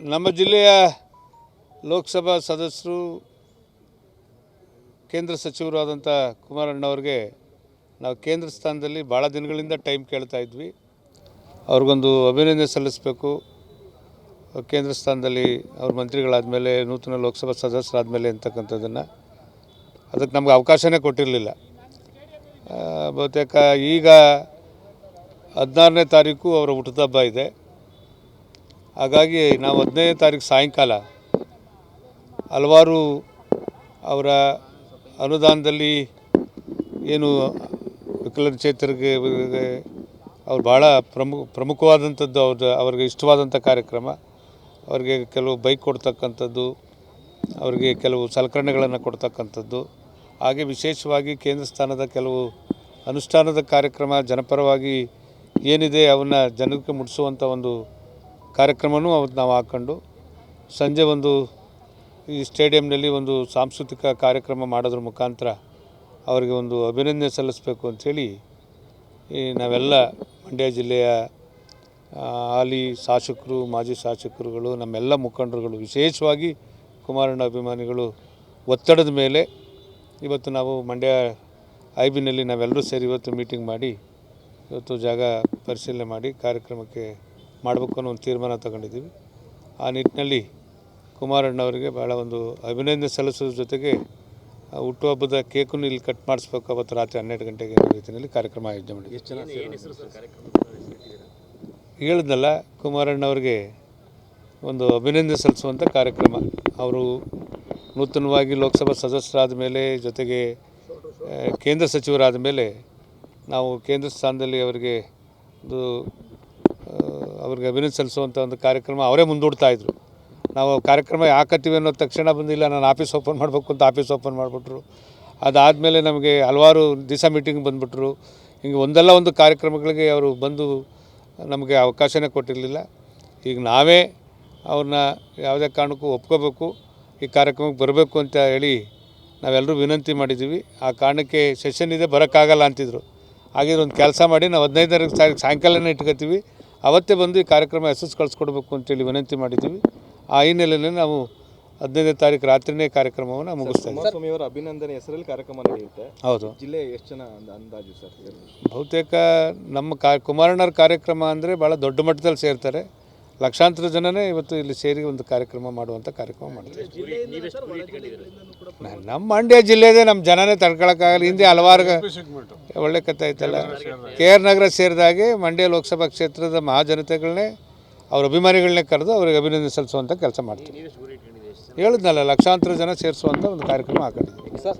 ನಮ್ಮ ಜಿಲ್ಲೆಯ ಲೋಕಸಭಾ ಸದಸ್ಯರು, ಕೇಂದ್ರ ಸಚಿವರು ಆದಂಥ ಕುಮಾರಣ್ಣವ್ರಿಗೆ ನಾವು ಕೇಂದ್ರ ಸ್ಥಾನದಲ್ಲಿ ಭಾಳ ದಿನಗಳಿಂದ ಟೈಮ್ ಕೇಳ್ತಾ ಇದ್ವಿ. ಅವ್ರಿಗೊಂದು ಅಭಿನಂದನೆ ಸಲ್ಲಿಸಬೇಕು. ಕೇಂದ್ರ ಸ್ಥಾನದಲ್ಲಿ ಅವ್ರ ಮಂತ್ರಿಗಳಾದಮೇಲೆ ನೂತನ ಲೋಕಸಭಾ ಸದಸ್ಯರಾದಮೇಲೆ ಅಂತಕ್ಕಂಥದ್ದನ್ನು. ಅದಕ್ಕೆ ನಮ್ಗೆ ಅವಕಾಶನೇ ಕೊಟ್ಟಿರಲಿಲ್ಲ. ಬಹುತೇಕ ಈಗ ಹದಿನಾರನೇ ತಾರೀಕು ಅವರ ಹುಟ್ಟುಹಬ್ಬ ಇದೆ. ಹಾಗಾಗಿ ನಾವು ಹದಿನೈದನೇ ತಾರೀಕು ಸಾಯಂಕಾಲ ಹಲವಾರು ಅವರ ಅನುದಾನದಲ್ಲಿ ಏನು ವಿಕಲಚೇತರಿಗೆ ಅವ್ರು ಭಾಳ ಪ್ರಮುಖ ಪ್ರಮುಖವಾದಂಥದ್ದು ಅವ್ರ ಅವ್ರಿಗೆ ಇಷ್ಟವಾದಂಥ ಕಾರ್ಯಕ್ರಮ. ಅವ್ರಿಗೆ ಕೆಲವು ಬೈಕ್ ಕೊಡ್ತಕ್ಕಂಥದ್ದು, ಅವರಿಗೆ ಕೆಲವು ಸಲಕರಣೆಗಳನ್ನು ಕೊಡ್ತಕ್ಕಂಥದ್ದು. ಹಾಗೆ ವಿಶೇಷವಾಗಿ ಕೇಂದ್ರ ಸ್ಥಾನದ ಕೆಲವು ಅನುಷ್ಠಾನದ ಕಾರ್ಯಕ್ರಮ ಜನಪರವಾಗಿ ಏನಿದೆ ಅವನ್ನ ಜನಕ್ಕೆ ಮುಟ್ಟಿಸುವಂಥ ಒಂದು ಕಾರ್ಯಕ್ರಮವೂ ಅವತ್ತು ನಾವು ಹಾಕ್ಕೊಂಡು ಸಂಜೆ ಒಂದು ಈ ಸ್ಟೇಡಿಯಂನಲ್ಲಿ ಒಂದು ಸಾಂಸ್ಕೃತಿಕ ಕಾರ್ಯಕ್ರಮ ಮಾಡೋದ್ರ ಮುಖಾಂತರ ಅವರಿಗೆ ಒಂದು ಅಭಿನಂದನೆ ಸಲ್ಲಿಸಬೇಕು ಅಂಥೇಳಿ ಈ ನಾವೆಲ್ಲ ಮಂಡ್ಯ ಜಿಲ್ಲೆಯ ಹಾಲಿ ಶಾಸಕರು, ಮಾಜಿ ಶಾಸಕರುಗಳು, ನಮ್ಮೆಲ್ಲ ಮುಖಂಡರುಗಳು, ವಿಶೇಷವಾಗಿ ಕುಮಾರಣ್ಣ ಅಭಿಮಾನಿಗಳು ಒತ್ತಡದ ಮೇಲೆ ಇವತ್ತು ನಾವು ಮಂಡ್ಯ ಐಬಿನಲ್ಲಿ ಬಿನಲ್ಲಿ ನಾವೆಲ್ಲರೂ ಸೇರಿ ಇವತ್ತು ಮೀಟಿಂಗ್ ಮಾಡಿ, ಇವತ್ತು ಜಾಗ ಪರಿಶೀಲನೆ ಮಾಡಿ ಕಾರ್ಯಕ್ರಮಕ್ಕೆ ಮಾಡಬೇಕು ಅನ್ನೋ ಒಂದು ತೀರ್ಮಾನ ತಗೊಂಡಿದ್ದೀವಿ. ಆ ನಿಟ್ಟಿನಲ್ಲಿ ಕುಮಾರಣ್ಣವರಿಗೆ ಭಾಳ ಒಂದು ಅಭಿನಂದನೆ ಸಲ್ಲಿಸೋದ್ರ ಜೊತೆಗೆ ಹುಟ್ಟುಹಬ್ಬದ ಕೇಕನ್ನು ಇಲ್ಲಿ ಕಟ್ ಮಾಡಿಸ್ಬೇಕು ಅವತ್ತು ರಾತ್ರಿ ಹನ್ನೆರಡು ಗಂಟೆಗೆ ರೀತಿಯಲ್ಲಿ ಕಾರ್ಯಕ್ರಮ ಆಯೋಜನೆ ಮಾಡಿದ್ದೀವಿ ಹೇಳಿದ್ನಲ್ಲ ಕುಮಾರಣ್ಣವ್ರಿಗೆ ಒಂದು ಅಭಿನಂದನೆ ಸಲ್ಲಿಸುವಂಥ ಕಾರ್ಯಕ್ರಮ. ಅವರು ನೂತನವಾಗಿ ಲೋಕಸಭಾ ಸದಸ್ಯರಾದ ಮೇಲೆ ಜೊತೆಗೆ ಕೇಂದ್ರ ಸಚಿವರಾದ ಮೇಲೆ ನಾವು ಕೇಂದ್ರ ಸ್ಥಾನದಲ್ಲಿ ಅವರಿಗೆ ಒಂದು ಅವ್ರಿಗೆ ಅಭಿನಂದನೆ ಸಲ್ಲಿಸುವಂಥ ಒಂದು ಕಾರ್ಯಕ್ರಮ ಅವರೇ ಮುಂದೂಡ್ತಾ ಇದ್ರು. ನಾವು ಕಾರ್ಯಕ್ರಮ ಯಾಕತ್ತೀವಿ ಅನ್ನೋ ತಕ್ಷಣ ಬಂದಿಲ್ಲ, ನಾನು ಆಫೀಸ್ ಓಪನ್ ಮಾಡಬೇಕು ಅಂತ ಆಫೀಸ್ ಓಪನ್ ಮಾಡಿಬಿಟ್ರು. ಅದಾದಮೇಲೆ ನಮಗೆ ಹಲವಾರು ದಿವಸ ಮೀಟಿಂಗ್ ಬಂದುಬಿಟ್ರು. ಹಿಂಗೆ ಒಂದಲ್ಲ ಒಂದು ಕಾರ್ಯಕ್ರಮಗಳಿಗೆ ಅವರು ಬಂದು ನಮಗೆ ಅವಕಾಶನೇ ಕೊಟ್ಟಿರಲಿಲ್ಲ. ಈಗ ನಾವೇ ಅವ್ರನ್ನ ಯಾವುದೇ ಕಾರಣಕ್ಕೂ ಒಪ್ಕೋಬೇಕು, ಈ ಕಾರ್ಯಕ್ರಮಕ್ಕೆ ಬರಬೇಕು ಅಂತ ಹೇಳಿ ನಾವೆಲ್ಲರೂ ವಿನಂತಿ ಮಾಡಿದ್ದೀವಿ. ಆ ಕಾರಣಕ್ಕೆ ಸೆಷನ್ ಇದೆ, ಬರೋಕ್ಕಾಗಲ್ಲ ಅಂತಿದ್ರು. ಹಾಗಿದ್ರೆ ಒಂದು ಕೆಲಸ ಮಾಡಿ ನಾವು ಹದಿನೈದನೇ ತಾರೀಕು ಸಾಯಂಕಾಲನೇ ಇಟ್ಕೋತೀವಿ ಅವತ್ತೇ ಬಂದು ಈ ಕಾರ್ಯಕ್ರಮ ಯಶಸ್ಸು ಕಳಿಸ್ಕೊಡ್ಬೇಕು ಅಂತೇಳಿ ವಿನಂತಿ ಮಾಡಿದ್ದೀವಿ. ಆ ಹಿನ್ನೆಲೆಯಲ್ಲಿ ನಾವು ಹದಿನೈದನೇ ತಾರೀಕು ರಾತ್ರಿನೇ ಕಾರ್ಯಕ್ರಮವನ್ನು ಮುಗಿಸ್ತೇವೆ ಸ್ವಾಮಿಯವರ ಅವರ ಅಭಿನಂದನೆ ಹೆಸರಲ್ಲಿ ಕಾರ್ಯಕ್ರಮ ನಡೆಯುತ್ತೆ. ಹೌದು. ಜಿಲ್ಲೆ ಎಷ್ಟು ಜನ ಅಂದ- ಅಂದಾಜು ಸರ್? ಬಹುತೇಕ ನಮ್ಮ ಕಾ ಕುಮಾರಣ್ಣರ ಕಾರ್ಯಕ್ರಮ ಅಂದರೆ ಭಾಳ ದೊಡ್ಡ ಮಟ್ಟದಲ್ಲಿ ಸೇರ್ತಾರೆ. ಲಕ್ಷಾಂತರ ಜನನೇ ಇವತ್ತು ಇಲ್ಲಿ ಸೇರಿ ಒಂದು ಕಾರ್ಯಕ್ರಮ ಮಾಡುವಂಥ ಕಾರ್ಯಕ್ರಮ ಮಾಡ್ತೀವಿ ನಮ್ಮ ಮಂಡ್ಯ ಜಿಲ್ಲೆದೇ ನಮ್ಮ ಜನನೇ ತಡ್ಕೊಳಕ್ಕಾಗಲ್ಲ. ಹಿಂದೆ ಹಲವಾರು ಒಳ್ಳೆ ಕಥೆ ಐತಲ್ಲ ಕೆ ಆರ್ ನಗರ ಸೇರಿದಾಗೆ ಮಂಡ್ಯ ಲೋಕಸಭಾ ಕ್ಷೇತ್ರದ ಮಹಾಜನತೆಗಳನ್ನೇ ಅವ್ರ ಅಭಿಮಾನಿಗಳನ್ನೇ ಕರೆದು ಅವ್ರಿಗೆ ಅಭಿನಂದನೆ ಸಲ್ಲಿಸುವಂಥ ಕೆಲಸ ಮಾಡ್ತೀವಿ ಹೇಳಿದ್ನಲ್ಲ ಲಕ್ಷಾಂತರ ಜನ ಸೇರಿಸುವಂಥ ಒಂದು ಕಾರ್ಯಕ್ರಮ ಹಾಕೊಂಡಿದ್ದೀವಿ ಸರ್